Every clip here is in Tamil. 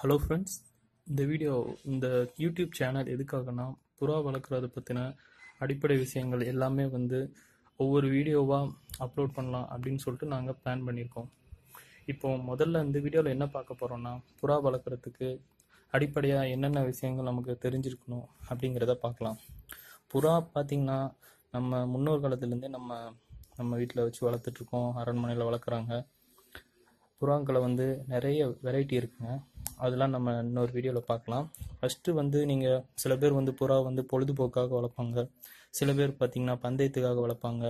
ஹலோ ஃப்ரெண்ட்ஸ் இந்த வீடியோ இந்த யூடியூப் சேனல் எதுக்காகனா புறா வளர்க்குறத பற்றின அடிப்படை விஷயங்கள் எல்லாமே வந்து ஒவ்வொரு வீடியோவாக அப்லோட் பண்ணலாம் அப்படின்னு சொல்லிட்டு நாங்கள் பிளான் பண்ணியிருக்கோம். இப்போ முதல்ல இந்த வீடியோவில் என்ன பார்க்க போகிறோம்னா புறா வளர்க்குறதுக்கு அடிப்படையாக என்னென்ன விஷயங்கள் நமக்கு தெரிஞ்சிருக்கணும் அப்படிங்கிறத பார்க்கலாம். புறா பார்த்திங்கன்னா நம்ம முன்னோர் காலத்துலேருந்தே நம்ம நம்ம வீட்டில் வச்சு வளர்த்துட்ருக்கோம் அரண்மனையில் வளர்க்குறாங்க. புறாக்களை வந்து நிறைய வெரைட்டி இருக்குங்க. அதெல்லாம் நம்ம இன்னொரு வீடியோவில் பார்க்கலாம். ஃபஸ்ட்டு வந்து நீங்கள் சில பேர் வந்து புறா வந்து பொழுதுபோக்காக வளர்ப்பாங்க. சில பேர் பார்த்திங்கன்னா பந்தயத்துக்காக வளர்ப்பாங்க.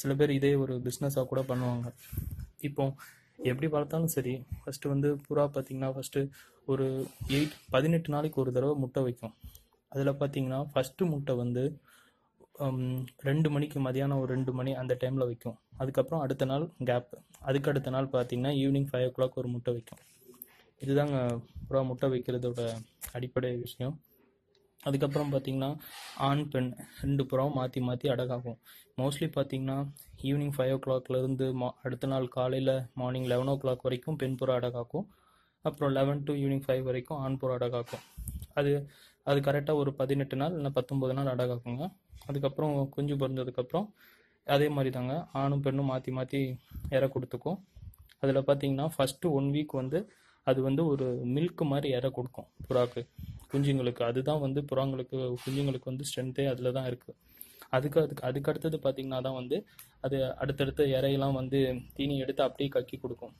சில பேர் இதே ஒரு பிஸ்னஸாக கூட பண்ணுவாங்க. இப்போ எப்படி வளர்த்தாலும் சரி ஃபஸ்ட்டு வந்து புறா பார்த்திங்கன்னா ஃபஸ்ட்டு ஒரு எயிட் பதினெட்டு நாளைக்கு ஒரு தடவை முட்டை வைக்கும். அதில் பார்த்திங்கன்னா ஃபஸ்ட்டு முட்டை வந்து ரெண்டு மணிக்கு மதியானம் ஒரு ரெண்டு மணி அந்த டைமில் வைக்கும். அதுக்கப்புறம் அடுத்த நாள் கேப் அதுக்கு அடுத்த நாள் பார்த்தீங்கன்னா ஈவினிங் ஃபைவ் ஓ கிளாக் ஒரு முட்டை வைக்கும். இதுதாங்க புறா முட்டை வைக்கிறதோட அடிப்படை விஷயம். அதுக்கப்புறம் பார்த்தீங்கன்னா ஆண் பெண் ரெண்டு புறாவும் மாற்றி மாற்றி அடகாகும். மோஸ்ட்லி பார்த்தீங்கன்னா ஈவினிங் ஃபைவ் ஓ கிளாக்லேருந்து மா அடுத்த நாள் காலையில் மார்னிங் லெவன் ஓ கிளாக் வரைக்கும் பெண் புறா அடகாக்கும். அப்புறம் லெவன் டு ஈவினிங் ஃபைவ் வரைக்கும் ஆண் புறா அடகாக்கும். அது அது கரெக்டாக ஒரு பதினெட்டு நாள் இல்லை பத்தொம்பது நாள் அடகாக்குங்க. அதுக்கப்புறம் குஞ்சு பிறந்ததுக்கப்புறம் அதே மாதிரி தாங்க ஆணும் பெண்ணும் மாற்றி மாற்றி இற கொடுத்துக்கும். அதில் பார்த்தீங்கன்னா ஃபஸ்ட்டு ஒன் வீக் வந்து அது வந்து ஒரு மில்க் மாதிரி இற கொடுக்கும். புறாக்கு குஞ்சுங்களுக்கு. அதுதான் வந்து புறாங்களுக்கு குஞ்சுங்களுக்கு வந்து ஸ்ட்ரென்த்தே அதில் தான் இருக்குது அதுக்கு அதுக்கு அதுக்கு அடுத்தது பார்த்தீங்கன்னா தான் வந்து அது அடுத்தடுத்த இறையெல்லாம் வந்து தீனி எடுத்து அப்படியே கக்கி கொடுக்கும்.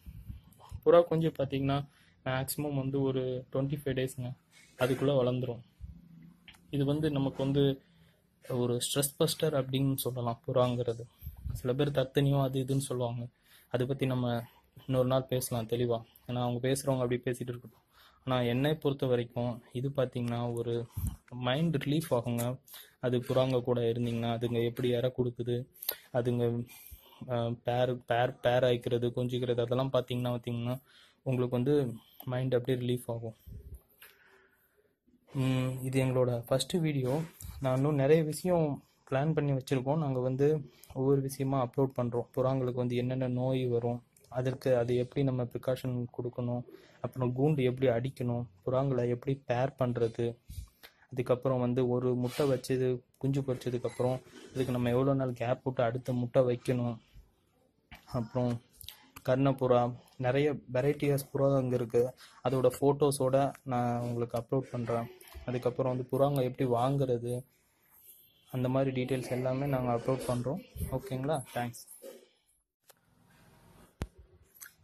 புறா குஞ்சு பார்த்தீங்கன்னா மேக்ஸிமம் வந்து ஒரு டுவெண்ட்டி ஃபைவ் டேஸ்ங்க அதுக்குள்ளே வளர்ந்துரும். இது வந்து நமக்கு வந்து ஒரு ஸ்ட்ரெஸ் பஸ்டர் அப்படின்னு சொல்லலாம் புறாங்கிறது. சில பேர் தத்தனியும் அது இதுன்னு சொல்லுவாங்க. அதை பற்றி நம்ம இன்னொரு நாள் பேசலாம் தெளிவாக ஏன்னா அவங்க பேசுகிறவங்க அப்படி பேசிகிட்டு இருக்கட்டும். ஆனால் என்னை பொறுத்த வரைக்கும் இது பார்த்தீங்கன்னா ஒரு மைண்ட் ரிலீஃப் ஆகுங்க. அது புறாங்க கூட இருந்தீங்கன்னா அதுங்க எப்படி இற கொடுக்குது? அதுங்க பேர் பேர் பேர் ஆயிக்கிறது கொஞ்சிக்கிறது அதெல்லாம் பார்த்தீங்கன்னா பார்த்தீங்கன்னா உங்களுக்கு வந்து மைண்ட் அப்படியே ரிலீஃப் ஆகும். இது எங்களோட ஃபஸ்ட்டு வீடியோ நான் இன்னும் நிறைய விஷயம் பிளான் பண்ணி வச்சுருக்கோம். நாங்கள் வந்து ஒவ்வொரு விஷயமா அப்லோட் பண்ணுறோம் புறாங்களுக்கு வந்து என்னென்ன நோய் வரும் அதற்கு அது எப்படி நம்ம ப்ரிகாஷன் கொடுக்கணும்? அப்புறம் கூண்டு எப்படி அடிக்கணும்? புறாங்களை எப்படி பேர் பண்ணுறது அதுக்கப்புறம் வந்து ஒரு முட்டை வச்சது குஞ்சு பொறிச்சதுக்கப்புறம் இதுக்கு நம்ம எவ்வளோ நாள் கேப் விட்டு அடுத்த முட்டை வைக்கணும்? அப்புறம் கர்ணப்புறா நிறைய வெரைட்டியாஸ் புறா அங்கே இருக்குது அதோட ஃபோட்டோஸோட நான் உங்களுக்கு அப்லோட் பண்ணுறேன் அதுக்கப்புறம் வந்து புறாங்க எப்படி வாங்குறது? அந்த மாதிரி டீட்டெயில்ஸ் எல்லாமே நாங்கள் அப்லோட் பண்ணுறோம் ஓகேங்களா தேங்க்ஸ்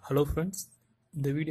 ஹலோ ஃப்ரெண்ட்ஸ் இந்த வீடியோ